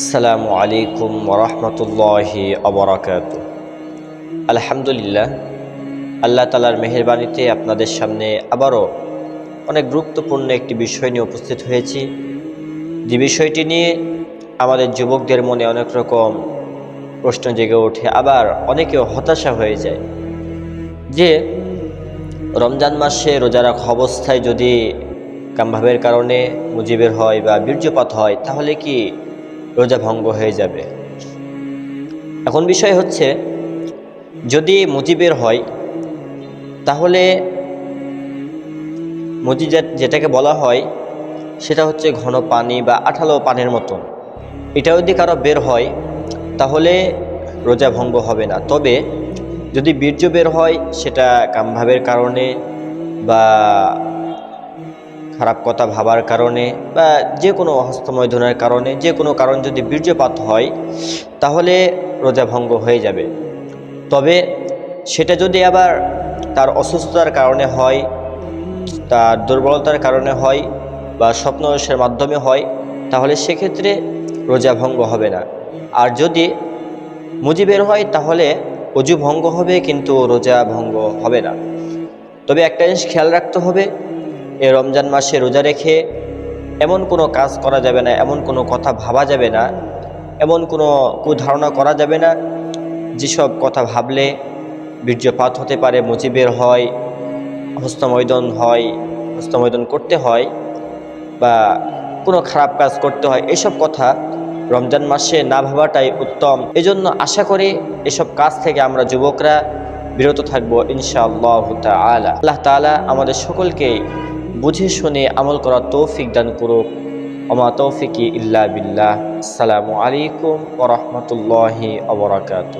আসসালামু আলাইকুম ওরহমতুল্লাহি অবরাকাত আলহামদুলিল্লাহ, আল্লাহ তালার মেহরবানিতে আপনাদের সামনে আবারও অনেক গুরুত্বপূর্ণ একটি বিষয় নিয়ে উপস্থিত হয়েছি। যে বিষয়টি নিয়ে আমাদের যুবকদের মনে অনেক রকম প্রশ্ন জেগে ওঠে, আবার অনেকে হতাশা হয়ে যায় যে রমজান মাসে রোজা রাখা অবস্থায় যদি কামভাবের কারণে মুজিবের হয় বা বীর্যপাত হয়, তাহলে কি রোজা ভঙ্গ হয়ে যাবে। এখন বিষয় হচ্ছে, যদি মুজিবের হয়, তাহলে মুজি যেটাকে বলা হয়, সেটা হচ্ছে ঘন পানি বা আঠালো পানির মতন। এটা যদি কারও বের হয়, তাহলে রোজা ভঙ্গ হবে না। তবে যদি বীর্য বের হয়, সেটা কামভাবের কারণে বা খারাপ কথা ভাবার কারণে বা যে কোনো হস্তমৈথুনের কারণে, যে কোনো কারণ যদি বীর্যপাত হয়, তাহলে রোজা ভঙ্গ হয়ে যাবে। তবে সেটা যদি আবার তার অসুস্থতার কারণে হয়, তার দুর্বলতার কারণে হয় বা স্বপ্নদোষের মাধ্যমে হয়, তাহলে সেক্ষেত্রে রোজা ভঙ্গ হবে না। আর যদি মুজিবের হয়, তাহলে অজু ভঙ্গ হবে, কিন্তু রোজা ভঙ্গ হবে না। তবে একটা জিনিস খেয়াল রাখতে হবে এই রমজান মাসে রোজা রেখে এমন কোনো কাজ করা যাবে না, এমন কোনো কথা ভাবা যাবে না, এমন কোনো কুধারণা করা যাবে না, যেসব কথা ভাবলে বীর্যপাত হতে পারে মুজিবের হয়, হস্তমৈদন হয়, হস্তমৈদন করতে হয় বা কোনো খারাপ কাজ করতে হয়, এসব কথা রমজান মাসে না ভাবাটাই উত্তম। এজন্য আশা করি এসব কাজ থেকে আমরা যুবকরা বিরত থাকব ইনশাআল্লাহ আল্লাহ তালা আমাদের সকলকে বুঝে শুনে আমল করার তৌফিক দান করুক। অমা তৌফিকি ইল্লা বিল্লাহ। আসসালামু আলাইকুম ওরহমতুল্লাহি অবরাকাত